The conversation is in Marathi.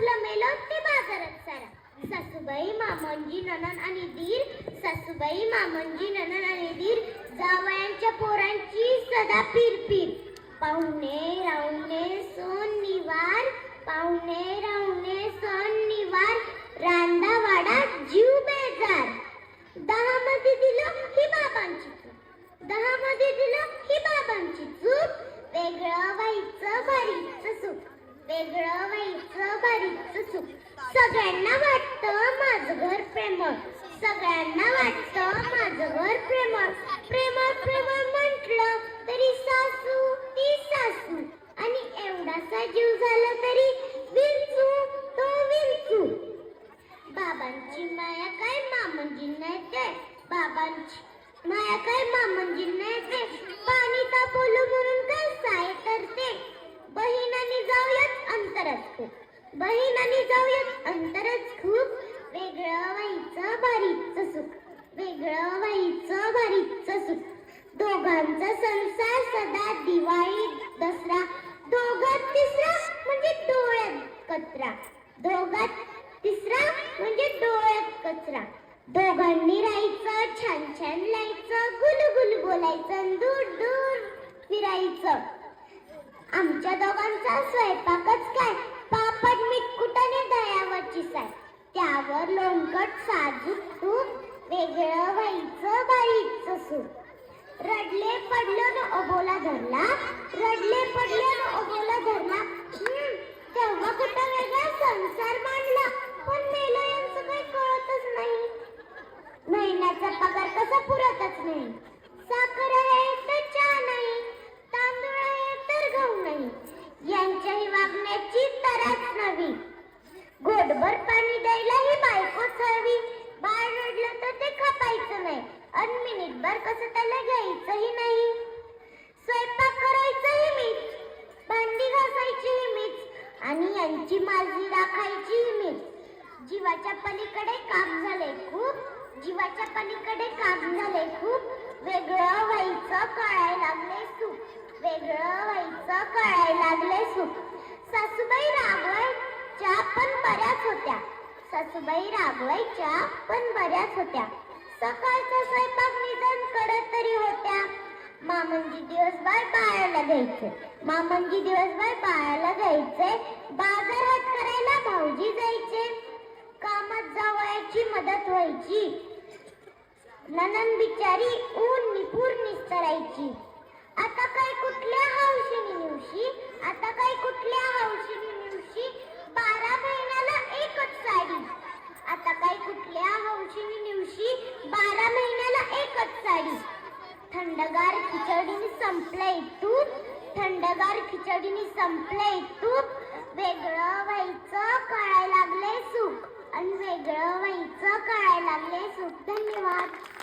बाजारात सारा. सासूबाई मामंजी ननन आणि दीर. सासूबाई मामंजी ननन आणि दीर जावयांच्या पोरांची सदा फिरफिर पाहुणे राहुणे सोन निवार. पाहुणे राहुणे सोन निवार. रांदा वाडा जीव बेजार. दहा मध्ये दिलं ही बाबांची चूक. दहा मध्ये दिलं ही बाबांची चूक. वेगळं व्हायचं भारीचं वेगळं व्हायचं भारीचं सुख सगळ्यांना वाटतं माझं घर प्रेमळ. सगळ्यांना वाटतं माझं घर प्रेमळ. प्रेमळ प्रेमळ म्हटलं तरी सासू ती सासू. आणि एवढासा जीव झाला तरी विंचू तो विंचू. बाबांची माया काय मामंजी नाही ते बाबांची माया काय मामंजी नाही बहिणांनी जाऊयात अंतरच खूप. वेगळं व्हायचं भारीचं सुख. वेगळं व्हायचं भारीचं सुख. दोघांचा संसार सदा दिवाळी दसरा. दोघात तिसरा म्हणजे डोळ्यात कचरा. दोघात तिसरा म्हणजे डोळ्यात कचरा. दोघांनी राहायचं छान छान लायचं गुलगुल बोलायचं दूर दूर फिरायचं. आमच्या दोघांचा स्वयंपाक त्यावर लोणकट साजूक तूप वेगळं व्हायचं बाईचं सूप रडले पडलो न ओबोला धरला घटभर पाणी द्यायला ही बायकोच हवी बाळ रडलं तर ते खपायचं नाही. अन मिनिटभर कसं त्याला घ्यायचंही नाही. स्वयंपाक करायचंही मीच. भांडी घासायचीही मीच. आणि यांची माझी राखायचीही मीच. जीवाच्या पलीकडे काम झाले खूप. जीवाच्या पलीकडे काम झाले खूप. वेगळं व्हायचं कळायला लागले सुख. वेगळं व्हायचं कळायला लागले सुख. सासूबाई रागवायच्या पण बऱ्याच होत्या. सकाळचा स्वयंपाक निधन करत तरी होत्या. मामंजी दिवसभर बाळाला घ्यायचे मामंजी दिवसभर बाळाला घ्यायचे बाजारात करायला भाऊजी जायचे. कामात जावयाची मदत व्हायची. ननन बिचारी ऊन निपूर निस्तरायची. आता काय खिचडीने संपलंय तूप थंडगार खिचडीने संपलंय तूप वेगळं व्हायचं कळायला लागले सुख. आणि वेगळं व्हायचं कळायला लागले सुख. धन्यवाद.